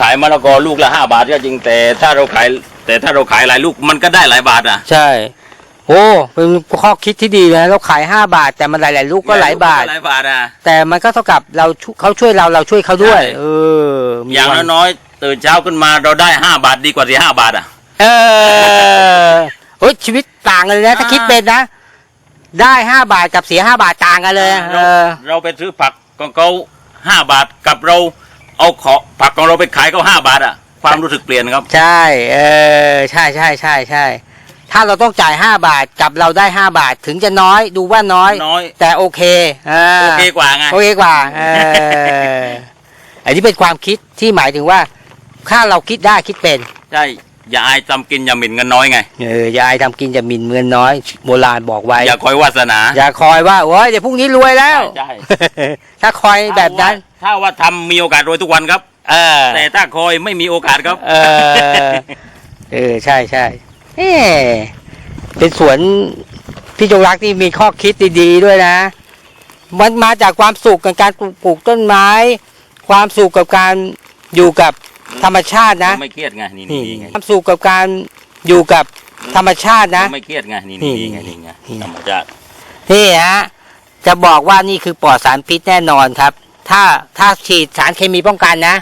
ขายมะละกอลูกละห้าบาทก็จริงแต่ถ้าเราขาย แต่ถ้าเราขายหลายลูกมันก็ได้หลายบาทอะ ใช่ โอ้เป็นข้อคิดที่ดีนะเราขายห้าบาท แต่มันหลาย ๆ ลูกก็หลายบาท หลายบาทอะแต่มันก็เท่ากับเราช่วยเขาช่วยเราเราช่วยเขาด้วยใช่เออมีอย่างควมน้อยๆตื่นเช้าขึ้นมาเราได้ห้าบาทดีกว่าที่ห้าบาทอะ เออโอ้ยชีวิตต่างกันเลยนะถ้าอ่าคิดเป็นนะได้ห้าบาทกับเสียห้าบาทต่างกันเลยเอเราอเราไปซื้อผักของเขาห้าบาทกับเรา เอาขอผักของเราไปขายเขาห้าบาทอะความรู้สึกเปลี่ยนครับ ใช่ เออ ใช่ใช่ใช่ใช่ ถ้าเราต้องจ่ายห้าบาทกับเราได้ห้าบาทถึงจะน้อยดูว่าน้อย น้อย แต่โอเคอ่าโอเคกว่าไง โอเคกว่าเออ อันนี้เป็นความคิดที่หมายถึงว่า ถ้าเราคิดได้คิดเป็น ใช่ อย่าอายทำกินอย่าหมิ่นเงินน้อยไง เออยายทำกินจะหมินเมือนน้อย โบราณบอกไว้ อย่าคอยวาสนาอย่าคอยว่าโอ้ยเดี๋ยวพรุ่งนี้รวยแล้ว ใช่ ถ้าคอยแบบนั้น ถ้าว่าทำมีโอกาสรวยทุกวันครับ เออแต่ถ้าคอยไม่มีโอกาสครับ เออ เออใช่ใช่เออเป็นสวนพี่จงรักที่มีข้อคิดดี ๆ ด้วยนะ มันมาจากความสุขกับการปลูกปลูกต้นไม้ ความสุขกับการอยู่กับ ธรรมชาตินะไม่เครียดไงนี่นี่นี่ไงความสุขกับการอยู่กับธรรมชาตินะไม่เครียดไงนี่นี่นี่ไงนี่ไงนี่ธรรมชาตินี่ฮะจะบอกว่านี่คือปลอดสารพิษแน่นอนครับ ถ้าถ้าฉีดสารเคมีป้องกันนะ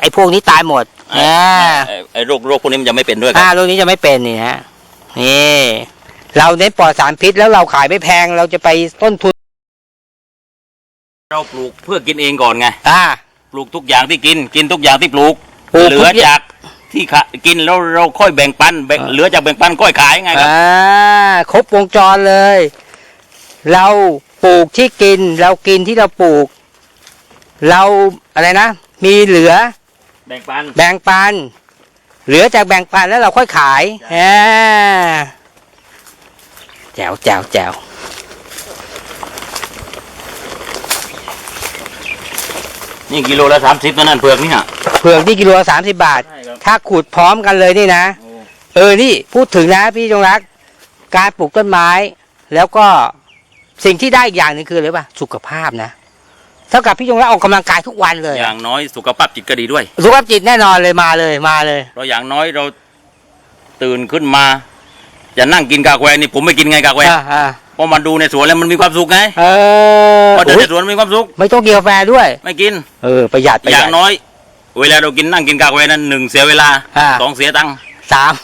ไอ้พวกนี้ตายหมดไอ้อ่าไอ้ไอ้โรคโรคพวกนี้มันจะไม่เป็นด้วยคอ่ารับโรคนี้จะไม่เป็นนี่ฮะนี่เราเน้นปลอดสารพิษแล้วเราขายไม่แพงเราจะไปต้นทุน เราปลูกเพื่อกินเองก่อนไงอ่าปลูกทุกอย่างที่กิน กินทุกอย่างที่ปลูก ปลูกเหลืทุอกอย่างจาก ที่ขะกินแล้วเราค่อยแบ่งปันแบ่งอ่าเหลือจากแบ่งปันค่อยขายไงครับ อ่าครบวงจรเลย เราปลูกที่กิน เรากินที่เราปลูก เราอะไรนะ มีเหลือแบ่งปัน แบ่งปัน เหลือจากแบ่งปันแล้วเราค่อยขายอ่าแจ๋วแจ๋วแจ๋ว นี่กิโลละสามสิบนั่นเผือกนี่ฮะ เผือกที่กิโลสามสิบบาท ใช่ครับ ถ้าขูดพร้อมกันเลยนี่นะ โอ้เออ นี่พูดถึงนะพี่จงรัก การปลูกต้นไม้ แล้วก็สิ่งที่ได้อีกอย่างหนึ่งคืออะไรป่ะ สุขภาพนะ เท่ากับพี่จงรักออกกำลังกายทุกวันเลยอย่างน้อยสุขภาพจิตก็ดีด้วย สุขภาพจิตแน่นอนเลยมาเลยมาเลยเพราะอย่างน้อยเราตื่นขึ้นมา จะนั่งกินกาแฟนี่ผมไม่กินไงกาแฟ อ่าอ่าเพราะมันดูในสวนแล้วมันมีความสุขไงเออพอเดินอุ๊ในยสวนมีความสุข ไม่ต้องกินกาแฟด้วย ไม่กิน เออประหยัดประอหยัย่าด งน้อย เวลาเรากินนั่งกินกาแฟนั้นหนึ่งเสียเวลาอ่า สองเสียตังค์สาม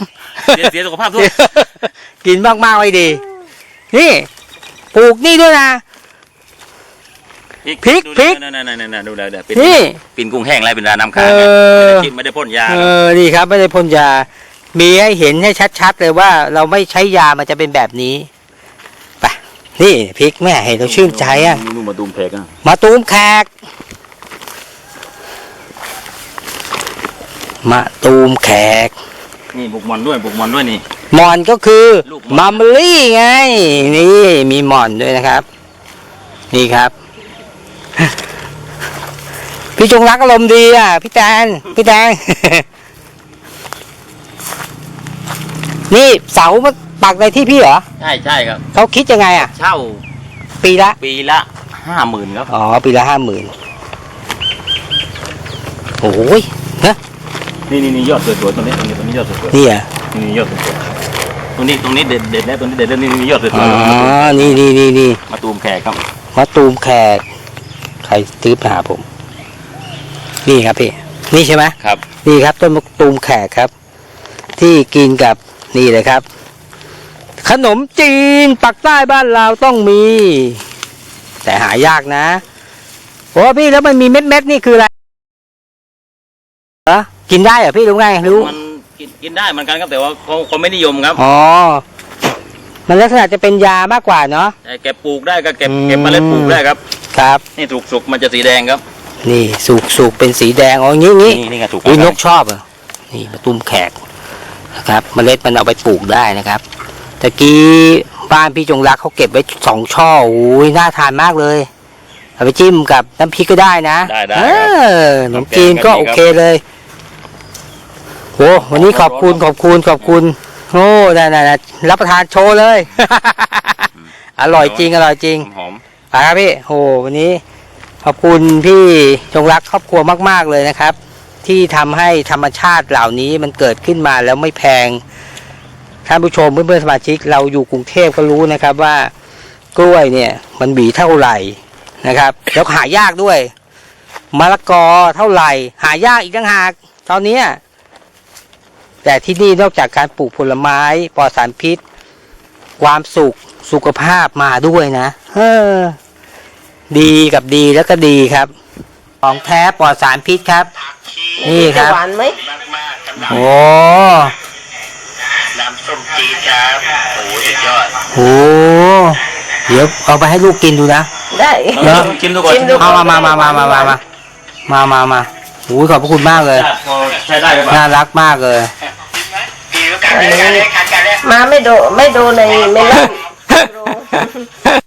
เสียเสียสุขภาพด้วย กินมากๆไม่ดี นี่ปลูกนี่ด้วยนะ พริกดูพริกนั่นนั่นนั่นนั่นดูเลยเดี๋ยวเป็นนี่ปินกุ้งแห้งไรเป็นราน้ำเอค้างไงอ ไม่ได้กินไม่ได้พ่นยาเออนี่ครับไม่ได้พ่นยา มีให้เห็นให้ชัดๆเลยว่าเราไม่ใช้ยามันจะเป็นแบบนี้ไป นี่พริกแม่เห็นเราชื่นใจอะนู่นมาดูมเพกอะมาตูมแขก มาตูมแขก นี่บุกมันด้วยบุกมันด้วยนี่ หมอนก็คือลูกหม่อนมัมเบอรี่ไง นี่มีหมอนด้วยนะครับ นี่ครับ พี่จงรักอารมณ์ดีอะ พี่แตนพี่แตน นี่เสามา ปักในที่พี่เหรอใช่ใช่ครับ เขาคิดยังไงอะ เช่าปีละ ปีละห้าหมื่นครับ อ๋อ ปีละห้าหมื่นโอ้ยนะนี่นี่นี่ยอดสวยๆตรงนี้ตรงนี้ตรงนี้ยอดสวยนี่อะๆนี่ยอดสวยๆตรงนี้ตรงนี้เด็ดเด็ดแล้วตรงนี้เด็ดแล้วนี่นี่ยอดสวยอ๋อนี่นี่นี่นี่ๆมาตูมแขกครับมาตูมแขกใครซื้อไปหาผม นี่ครับพี่ นี่ใช่ไหมครับ นี่ครับต้นมะตูมแขกครับ ที่กินกับนี่เลยครับ ขนมจีนปักใต้บ้านเราต้องมี แต่หายากนะโอ้พี่แล้วมันมีเม็ดเม็ดๆนี่คืออะไรเหรอกินได้เหรอพี่รู้ไงรู้มันกินกินได้เหมือนกันครับแต่ว่าเขาเขาไม่นิยมครับอ๋อมันลักษณะจะเป็นยามากกว่าเนาะแต่เก็บปลูกได้ก็เก็บอืมเก็บเมล็ดปลูกได้ครับ ครับ นี่ถูกสุกมันจะสีแดงครับ นี่สุกสุกเป็นสีแดงอ๋ออย่างงี้งี้นี่นี่ไงถูกอุ้ยนกชอบอะนี่มะตูมแขกนะครับ เมล็ดมันเอาไปปลูกได้นะครับ ตะกี้บ้านพี่จงรักเขาเก็บไว้สองช่อโอ้ยน่าทานมากเลยเอาไปจิ้มกับน้ำพริกก็ได้นะได้ได้เอครับอขนมจีนก็น้ำแกงก็มีโอเคเลยโอ้วันนี้ขอบคุณขอบคุณขอบคุณโอ้ได้ได้ได้รับประทานโชว์เลย อร่อยจริงอร่อยจริง หอม ไปครับพี่โหวันนี้ขอบคุณพี่จงรักครอบครัวมาก ๆ เลยนะครับ ที่ทำให้ธรรมชาติเหล่านี้มันเกิดขึ้นมาแล้วไม่แพง ท่านผู้ชมเพื่อนๆสมาชิกเราอยู่กรุงเทพก็รู้นะครับว่ากล้วยเนี่ย มันหวีเท่าไหร่นะครับ แล้วหายากด้วยมะละกอเท่าไหร่ หายากอีกต่างหากตอนเนี้ยแต่ที่นี่นอกจากการปลูกผลไม้ปลอดสารพิษ ความสุขสุขภาพมาด้วยนะเออดีกับดีแล้วก็ดีครับ ของแท้ปลอดสารพิษครับ นี่ครับหวานไหมมากๆสำหรับโอ้น้ำ ส้มจีดครับโอ้สุดยอดโหเดี๋ยวเอาไปให้ลูกกินดูนะ ได้ เหรอชิมดูก่อนชิมดู เอามามามามามามามามามามาโอ้ยขอบพระคุณมากเลย พอใช้ได้หรือเปล่าน่ารักมากเลย ดีแล้วกันเลยกันเลยกันเลยมาไม่โดไม่โดในเมลอน